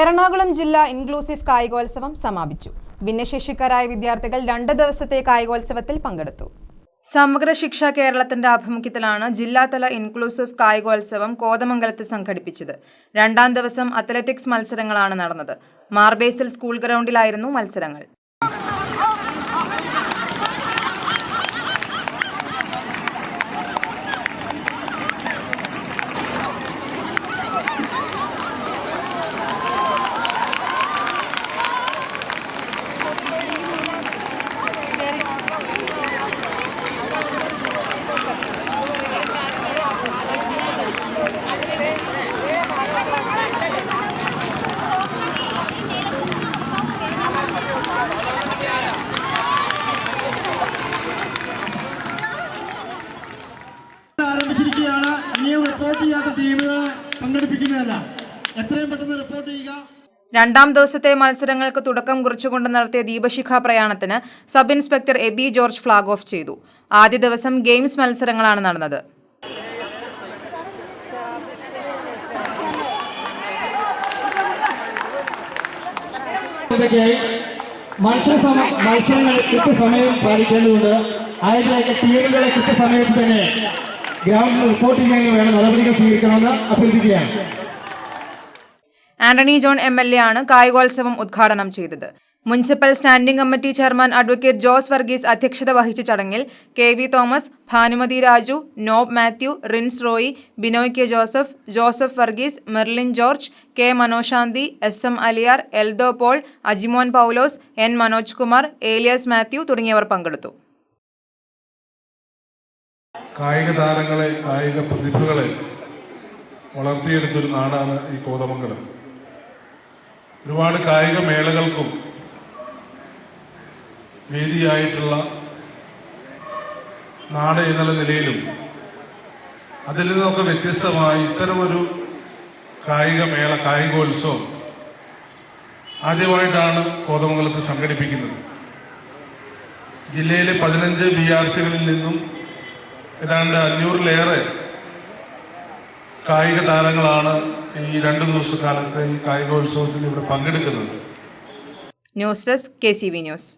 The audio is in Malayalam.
എറണാകുളം ജില്ലാ ഇൻക്ലൂസീവ് കായികോത്സവം സമാപിച്ചു. ഭിന്നശേഷിക്കാരായ വിദ്യാർത്ഥികൾ രണ്ട് ദിവസത്തെ കായികോത്സവത്തിൽ പങ്കെടുത്തു. സമഗ്ര ശിക്ഷ കേരളത്തിന്റെ ആഭിമുഖ്യത്തിലാണ് ജില്ലാതല ഇൻക്ലൂസീവ് കായികോത്സവം കോതമംഗലത്ത് സംഘടിപ്പിച്ചത്. രണ്ടാം ദിവസം അത്ലറ്റിക്സ് മത്സരങ്ങളാണ് നടന്നത്. മാർബേസിൽ സ്കൂൾ ഗ്രൗണ്ടിലായിരുന്നു മത്സരങ്ങൾ ആരംഭിച്ചിരിക്കുകയാണ് ഇനിയും റിപ്പോർട്ട് ചെയ്യാത്ത ടീമുകളെ പങ്കെടുപ്പിക്കുന്നതല്ല എത്രയും പെട്ടെന്ന് റിപ്പോർട്ട് ചെയ്യുക. രണ്ടാം ദിവസത്തെ മത്സരങ്ങൾക്ക് തുടക്കം കുറിച്ചുകൊണ്ട് നടത്തിയ ദീപശിഖ പ്രയാണത്തിന് sub inspector Eby George flag off ചെയ്തു. ആദ്യ ദിവസം ഗെയിംസ് മത്സരങ്ങളാണ് നടന്നത്. മത്സര സമ- മത്സരങ്ങൾ കൃത്യസമയം പാലിക്കേണ്ടതുണ്ട്. ആയതിലേക്ക് ടീമുകളെ കൃത്യസമയത്ത് തന്നെ ഗ്രൗണ്ടിൽ റിപ്പോർട്ട് ചെയ്യുന്നതിന് വേണ്ട നടപടികൾ സ്വീകരിക്കണമെന്ന് അഭ്യർത്ഥിക്കുകയാണ്. Antony John M L A ആണ് കായികോത്സവം ഉദ്ഘാടനം ചെയ്തത്. Municipal standing committee chairman advocate Jose Varghese അധ്യക്ഷത വഹിച്ച ചടങ്ങിൽ K V Thomas Bhanumathi Raju Nob Mathew Rins Roy Binoy K Joseph Joseph Varghese Merlin George K Manoshanthi S M Aliyar Eldho Paul Ajimon Paulose N Manoj Kumar Elias Mathew തുടങ്ങിയവർ പങ്കെടുത്തു. കായിക താരങ്ങളെ കായിക പ്രതിഭകളെ വളർത്തിയെടുത്തൊരു നാടാണ് ഈ കോതമംഗലം. ഒരുപാട് കായിക മേളകൾക്കും വേദിയായിട്ടുള്ള നാട് എന്നുള്ള നിലയിലും അതിൽ നിന്നൊക്കെ വ്യത്യസ്തമായി ഇത്തരമൊരു കായിക മേള കായികോത്സവം ആദ്യമായിട്ടാണ് കോതമംഗലത്ത് സംഘടിപ്പിക്കുന്നത്. ജില്ലയിലെ പതിനഞ്ച് ബി ആർ സികളിൽ നിന്നും ഏതാണ്ട് അഞ്ഞൂറിലേറെ കായിക താരങ്ങളാണ് ഈ രണ്ട് ദിവസക്കാലത്തെ ഈ കായികോത്സവത്തിൽ ഇവിടെ പങ്കെടുക്കുന്നത്. News desk K C V news